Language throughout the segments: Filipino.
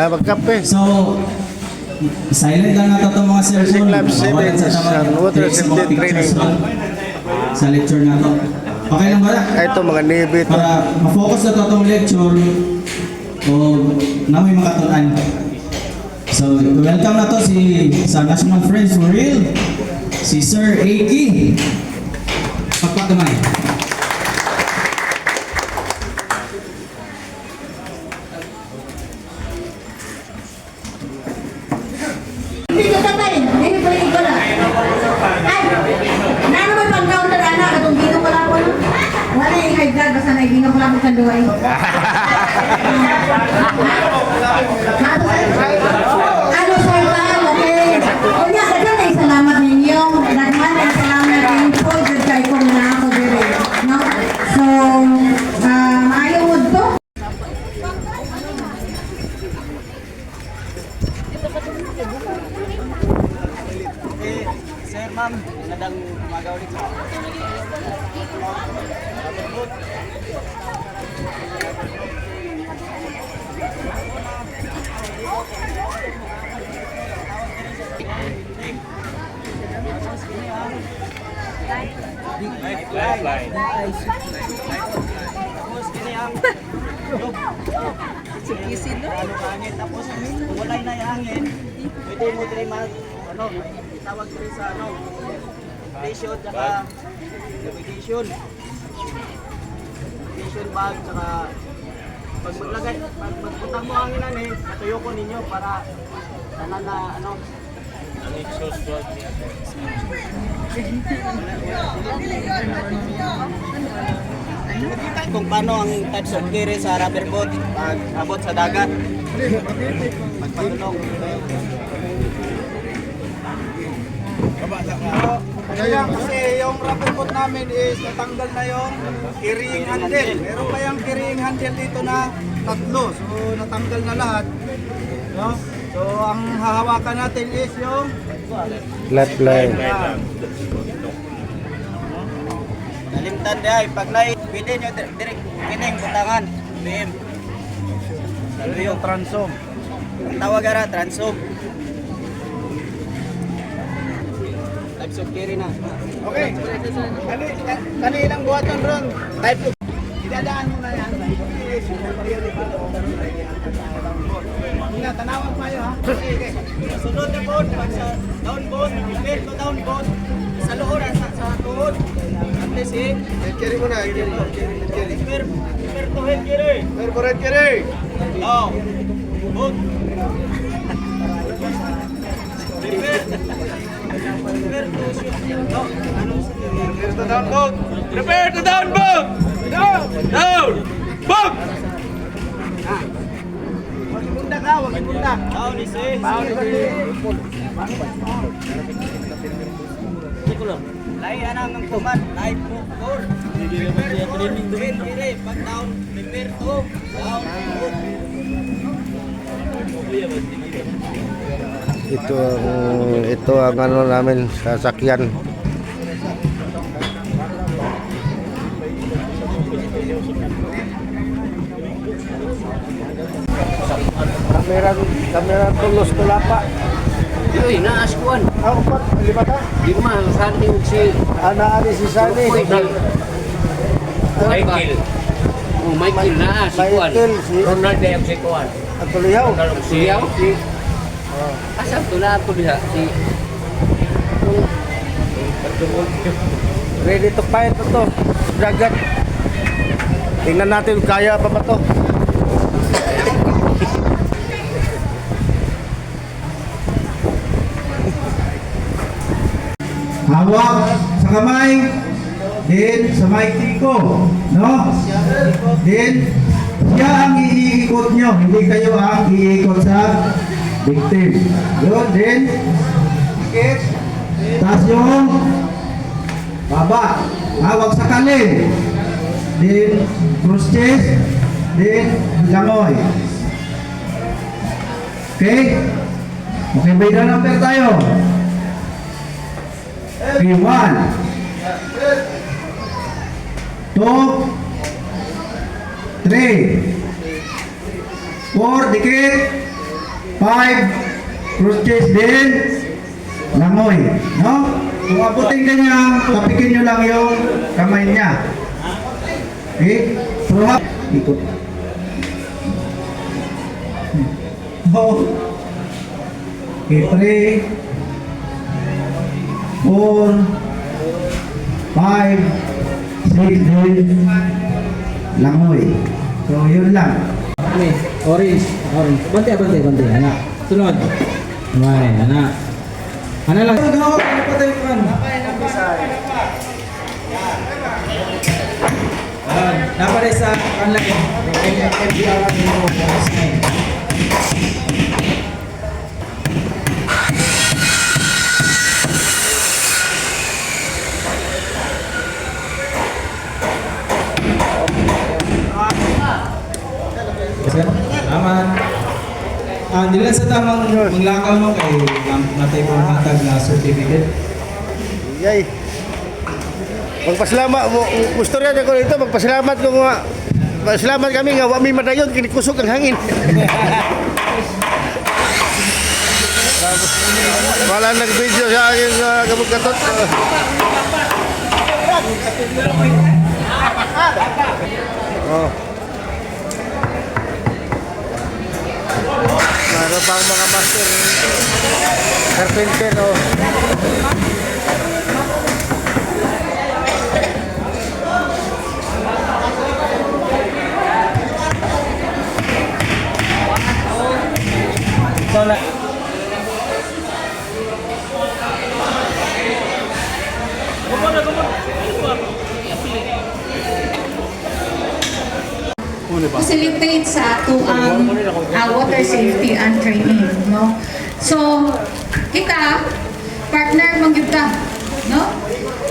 Ah, magkape. So, silent lang nato itong mga cellphone. Sa 7 tama. and water Take sa safety pictures training. Sa lecture na to. Okay lang ba? Ah, Ito, mga to. Para ma-focus na to itong lecture o namoy makatunan. So, welcome na to si sa National Friends for Real, si Sir Aki. Pagpatumay. Hindi gino ko lang ko sa duway. Ano sir ba? Okay. Kunya, daghan ay salamat ninyo. Daghan ay salamat ninyo po. Daghan kay kong na ako dire. No? So, ah, maayo mo to. Sir, ma'am, nadang umaga ulit. Tapos kini ang Sikisin no? Ano hangin tapos wala na yung hangin, pwede mo diri mag ano, tawag diri sa ano, station tsaka navigation. Navigation bag tsaka pag maglagay, pag magputang mo hangin ani, matuyo ko ninyo para sana na ano, kung paano ang types of carry sa rubber boat pag abot sa dagat. Magpatulong. Kaya kasi yung rubber boat namin is natanggal na yung carrying handle. Meron pa yung carrying handle dito na tatlo. So natanggal na lahat. No? So ang hahawakan natin is yung Lifeline. Nalimtan di ay pag nai pwede nyo dir- direct kining butangan. BM. Ito yung transom. Ang tawag ara transom. Types of carry na. Okay. Kani, kanilang buhaton ron. Type of Idadaan mo na yan. Ina, tanawan pa ha. Okay, okay. Sunod na boat pag sa down boat, prepare to down boat. Sa loob sa sa tuhod. At least eh. Carry mo na, carry. Carry. Prepare prepare to head carry. Pero correct carry. Oh. Boat. Prepare. Prepare to shoot. No, ano Here's the down boat. Prepare to down boat! Down! Down! Boat! Wag ibunda ka, wag ibunda. Down is eh. Bawal sa Lahi anang ng tumat. Lahi po. Four. Prepare to head carry. Pag down, prepare to down. Boat. Ito ang ito ang ano namin sasakyan. Kamera kamera tulos tulapa. Uy, naaskuan. Ako pa lima ka. Di ma, saan yung si Ana ani si Sani. Michael. Oh, Michael naaskuan. Michael si Ronald yung si Kuan. at tuliyaw. Siyaw? Si... Asam to na to diha? Si... Ready to fight na to. Dagat. Tingnan natin kaya pa ba to. Hawak sa kamay. Then sa mic tiko. No? Then siya ang iikot nyo. Hindi kayo ang iikot sa victim. Yun. Then ikit. Taas yung baba. Hawak sa kali. Then cross chest. Then langoy. Okay? Okay, may number tayo. Okay, one. Two. Three. Four, dikit. 5 cruces din langoy. No? Kung abutin ka niya, tapikin nyo lang yung kamay niya. Okay? Pero ha, ikot. Oh. Okay, three, four, five, six, din, langoy. So, yun lang. Kami, orange, orange. Bante, bante, bante. Anak. Sunod. May, anak. Ano lang? Ano ako? Ano pa tayo kan? Ah, naparay sa online. MBR mo. Sir, tamang manglakaw mo kay natay ko hatag na certificate. Yay. Magpasalamat mo gusto rin ako dito magpasalamat ko nga Pasalamat kami nga wa mi madayon kinikusog ang hangin. Wala nag-video sa akin sa gamot katot. Oh. Meron pang mga master. Carpenter, oh. So, facilitate sa ato ang uh, water safety and training, no? So, kita, partner ta, no?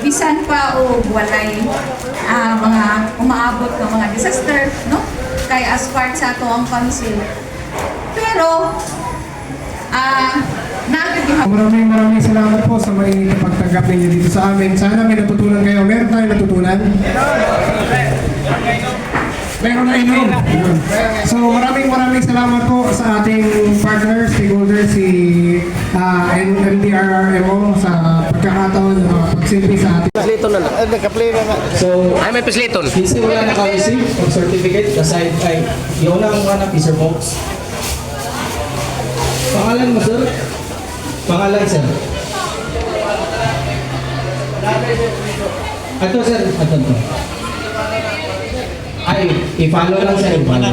Bisan pa o walay ah, mga umaabot ng mga disaster, no? Kay as part sa ato ang council. Pero, ah, yung Maraming maraming salamat po sa mainit na pagtanggap ninyo dito sa amin. Sana may natutunan kayo. Meron tayong natutunan? Meron na inom. So maraming maraming salamat po sa ating partner, stakeholder, si uh, MDRRMO sa pagkakataon na pagsilbi sa ating Paslito na lang. Eh, nagka-play na nga. so, Ay, may pasliton. Kasi wala naka-receive ng certificate aside ay yung unang mga na Peace box. Pangalan mo, sir? Pangalan, sir? Ato, sir. Ato, to. Ay, i-follow lang, sir. I-follow.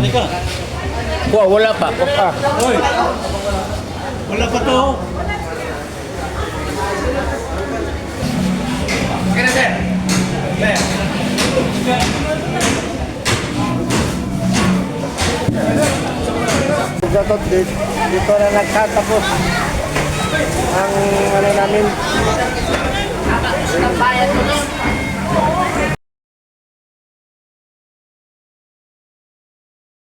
Wa- wala pa. Ah. Wala pa to. Datot dito, dito na nagtatapos ang ano namin.